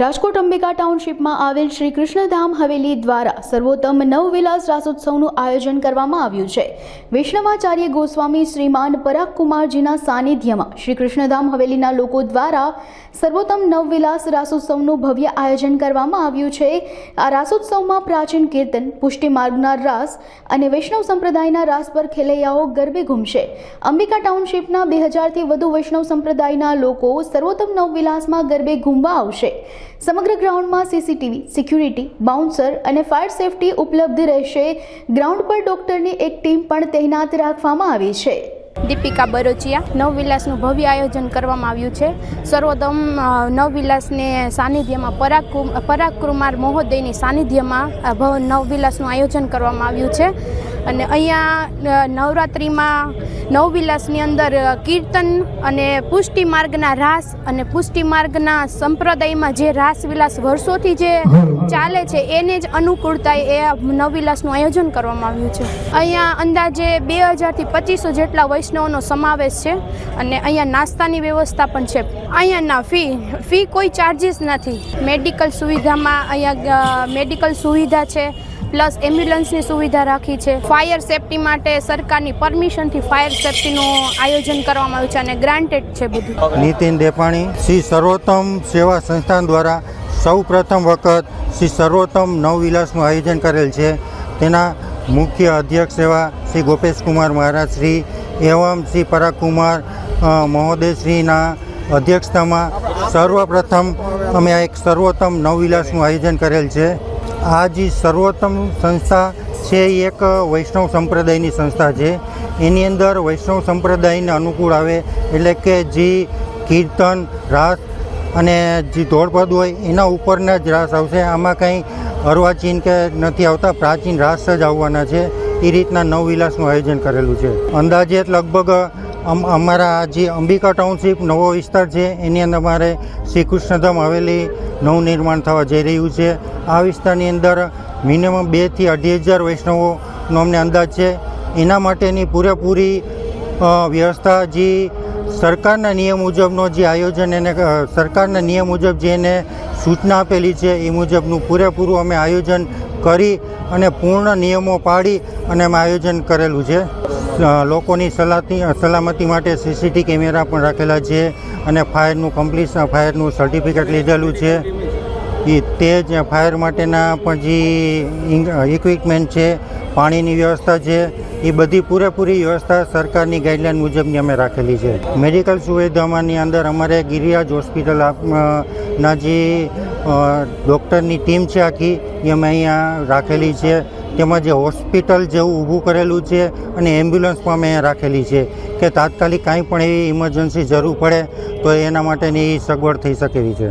રાજકોટ અંબિકા ટાઉનશીપમાં આવેલ શ્રી કૃષ્ણધામ હવેલી દ્વારા સર્વોત્તમ નવવિલાસ રાસોત્સવનું આયોજન કરવામાં આવ્યું છે. વૈષ્ણવાચાર્ય ગોસ્વામી શ્રીમાન પરાગ કુમારજીના સાનિધ્યમાં શ્રી કૃષ્ણધામ હવેલીના લોકો દ્વારા સર્વોત્તમ નવવિલાસ રાસોત્સવનું ભવ્ય આયોજન કરવામાં આવ્યું છે. આ રાસોત્સવમાં પ્રાચીન કીર્તન, પુષ્ટિ માર્ગના રાસ અને વૈષ્ણવ સંપ્રદાયના રાસ પર ખેલૈયાઓ ગરબે ઘૂમશે. અંબિકા ટાઉનશીપના બે હજારથી વધુ વૈષ્ણવ સંપ્રદાયના લોકો સર્વોત્તમ નવવિલાસમાં ગરબે ઘૂમવા આવશે. સમગ્ર ગ્રાઉન્ડમાં સીસીટીવી, સિક્યુરિટી, બાઉન્સર અને ફાયર સેફટી ઉપલબ્ધ રહેશે. ગ્રાઉન્ડ પર ડોક્ટરની એક ટીમ પણ તૈનાત રાખવામાં આવી છે. દીપિકા બરોચિયા, નવવિલાસનું ભવ્ય આયોજન કરવામાં આવ્યું છે. સર્વોત્તમ નવવિલાસને સાનિધ્યમાં પરાગ પરાગ કુમાર મહોદયની સાનિધ્યમાં નવવિલાસનું આયોજન કરવામાં આવ્યું છે. અને અહીંયા નવરાત્રિમાં નવવિલાસની અંદર કીર્તન અને પુષ્ટિ માર્ગના રાસ અને પુષ્ટિ માર્ગના સંપ્રદાયમાં જે રાસવિલાસ વર્ષોથી જે ચાલે છે, એને જ અનુકૂળતા એ નવવિલાસનું આયોજન કરવામાં આવ્યું છે. અહીંયા અંદાજે બે હજારથી પચીસો જેટલા વૈષ્ણવનો સમાવેશ છે અને અહીંયા નાસ્તાની વ્યવસ્થા પણ છે. અહીંયાના ફી ફી કોઈ ચાર્જીસ નથી. મેડિકલ સુવિધામાં અહીંયા મેડિકલ સુવિધા છે પ્લસ એમ્બ્યુલન્સની સુવિધા રાખી છે. ફાયર સેફટી માટે સરકારની પરમિશનથી ફાયર સેફટીનું આયોજન કરવામાં આવ્યું છે અને ગ્રાન્ટેડ છે બધું. નીતિન દેપાણી શ્રી સર્વોત્તમ સેવા સંસ્થાન દ્વારા સૌ પ્રથમ વખત શ્રી સર્વોત્તમ નવવિલાસનું આયોજન કરેલ છે. તેના મુખ્ય અધ્યક્ષ એવા શ્રી ગોપેશ કુમાર મહારાજ શ્રી એવમ શ્રી પરાગકુમાર અ, મહોદયશ્રીના અધ્યક્ષતામાં સર્વપ્રથમ અમે આ એક સર્વોત્તમ નવવિલાસનું આયોજન કરેલ છે. આ જે સર્વોત્તમ સંસ્થા છે એ એક વૈષ્ણવ સંપ્રદાયની સંસ્થા છે. એની અંદર વૈષ્ણવ સંપ્રદાયને અનુકૂળ આવે એટલે કે જે કીર્તન, રાસ અને જે ધોળપદ હોય એના ઉપરના જ રાસ આવશે. આમાં કંઈ અર્વાચીન કે નથી આવતા, પ્રાચીન રાસ જ આવવાના છે. એ રીતના નવવિલાસનું આયોજન કરેલું છે. અંદાજે લગભગ અમારા જે અંબિકા ટાઉનશીપ, નવો વિસ્તાર છે, એની અંદર અમારે શ્રી હવેલી નવું નવનિર્માણ થવા જઈ રહ્યું છે. આ વિસ્તારની અંદર મિનિમમ બેથી અઢી હજાર વૈષ્ણવોનો અમને અંદાજ છે. એના માટેની પૂરેપૂરી વ્યવસ્થા જે સરકારના નિયમ મુજબનો જે આયોજન એને સરકારના નિયમ મુજબ જે એને સૂચના આપેલી છે, એ મુજબનું પૂરેપૂરું અમે આયોજન કરી અને પૂર્ણ નિયમો પાડી અને અમે આયોજન કરેલું છે. લોકોની સલાતી સલામતી માટે સીસીટી કેમેરા પણ રાખેલા છે અને ફાયરનું કમ્પ્લીટ ફાયરનું સર્ટિફિકેટ લીધેલું છે. એ તે જ ફાયર માટેના પણ જે ઇક્વિપમેન્ટ છે પાણીની વ્યવસ્થા છે, એ બધી પૂરેપૂરી વ્યવસ્થા સરકારની ગાઈડલાઈન મુજબની અમે રાખેલી છે. મેડિકલ સુવિધામાંની અંદર અમારે ગિરિરાજ હોસ્પિટલ ના જે ડૉક્ટરની ટીમ છે આખી, એ અમે અહીંયા રાખેલી છે. તેમાં જે હોસ્પિટલ જેવું ઊભું કરેલું છે અને એમ્બ્યુલન્સ પણ અમે અહીંયા રાખેલી છે કે તાત્કાલિક કાંઈ પણ એવી ઇમરજન્સી જરૂર પડે તો એના માટેની સગવડ થઈ શકે એવી છે.